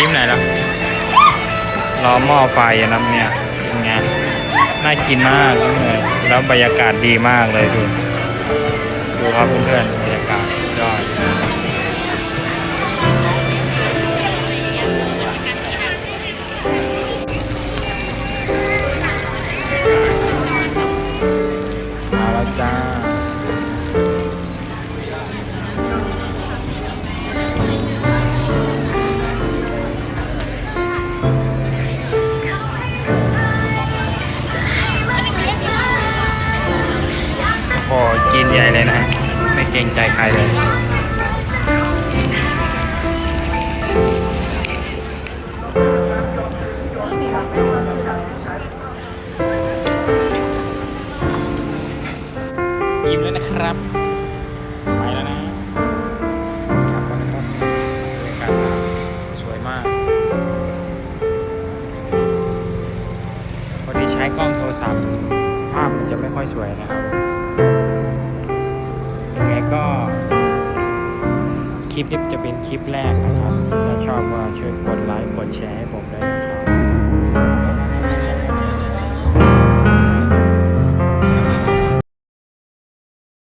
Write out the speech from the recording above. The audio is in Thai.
ยิ้มไหนแล้วรอหม้อไฟอะนะเนี่ยเป็นไงน่ากินมากเลยแล้วบรรยากาศดีมากเลยดูดูครับเพื่อนๆบรรยากาศ หกินใหญ่เลยนะ ไม่เกรงใจใครเลยยิ้มแล้วนะครับ ไปแล้วนะขับไปนะครับบรรยากาศสวยมาก พอดีใช้กล้องโทรศัพท์ ภาพมันจะไม่ค่อยสวยนะครับ คลิปนี้จะเป็นคลิปแรกนะครับ ถ้าชอบก็ช่วยกดไลค์ กดแชร์ให้ผมด้วยนะ